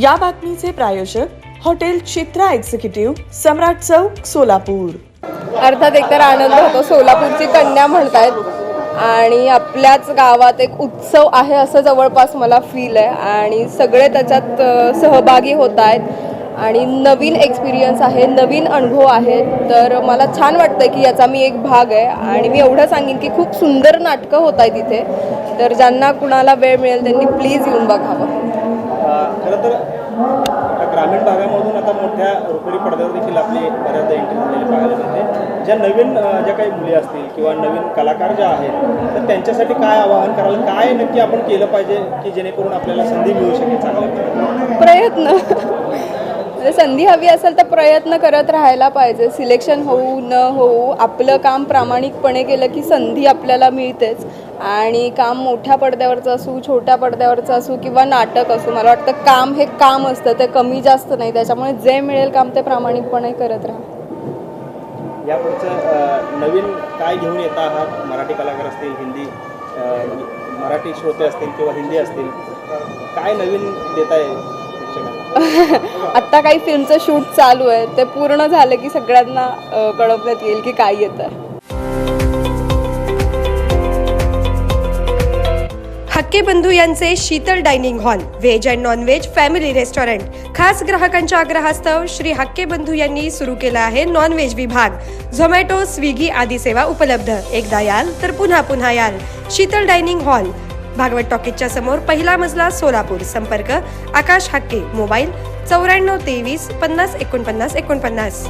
या बातमीचे प्रायोजक हॉटेल चित्रा एक्झिक्युटिव्ह सम्राट चौक सोलापूर. अर्थात एकतर आनंद होतो सोलापूरची कन्या म्हणतायत. आणि आपल्याच गावात एक उत्सव आहे असं जवळपास मला फील आहे. आणि सगळे त्याच्यात सहभागी होत आहेत. आणि नवीन एक्सपिरियन्स आहे नवीन अनुभव आहेत. तर मला छान वाटतं की याचा मी एक भाग आहे. आणि मी एवढं सांगेन की खूप सुंदर नाटकं होत आहेत तिथे तर ज्यांना कुणाला वेळ मिळेल त्यांनी प्लीज येऊन बघावं. मोठ्या पडद्यावर देखील आपली बऱ्याचदा एंट्री झालेली पाहायला मिळते. ज्या नवीन ज्या काही मुली असतील किंवा नवीन कलाकार ज्या आहेत तर त्यांच्यासाठी काय आवाहन कराल? काय नक्की आपण केलं पाहिजे की जेणेकरून आपल्याला संधी मिळू शकेल? चांगल्या प्रयत्न. म्हणजे संधी हवी असेल तर प्रयत्न करत राहायला पाहिजे. सिलेक्शन होऊ न होऊ आपलं काम प्रामाणिकपणे केलं की संधी आपल्याला मिळतेच. आणि काम मोठ्या पडद्यावरचं असू छोट्या पडद्यावरचं असू किंवा नाटक असू मला वाटतं काम हे काम असतं ते कमी जास्त नाही. त्याच्यामुळे जे मिळेल काम ते प्रामाणिकपणे करत राहा. यापुढचं नवीन काय घेऊन येत आहात मराठी कलाकार असतील हिंदी मराठी श्रोते असतील किंवा हिंदी असतील काय नवीन देत आहे आत्ता काही फिल्मचं शूट चालू आहे. ते पूर्ण झालं की सगळ्यांना अ, कळवण्यात येईल की काय येतं. हक्के बंधू यांचे Sheetal dining hall veg and non veg family restaurant खास ग्राहकांच्या आग्रहास्तव श्री हक्के बंधू यांनी सुरू केला आहे नॉन व्हेज विभाग. झोमॅटो स्विगी आदी सेवा उपलब्ध. एकदा याल तर पुन्हा पुन्हा याल. शीतल डायनिंग हॉल भागवत टॉकीजच्या समोर पहिला मजला सोलापूर. संपर्क आकाश हक्के मोबाईल चौऱ्याण्णव तेवीस पन्नास एकोणपन्नास एकोणपन्नास.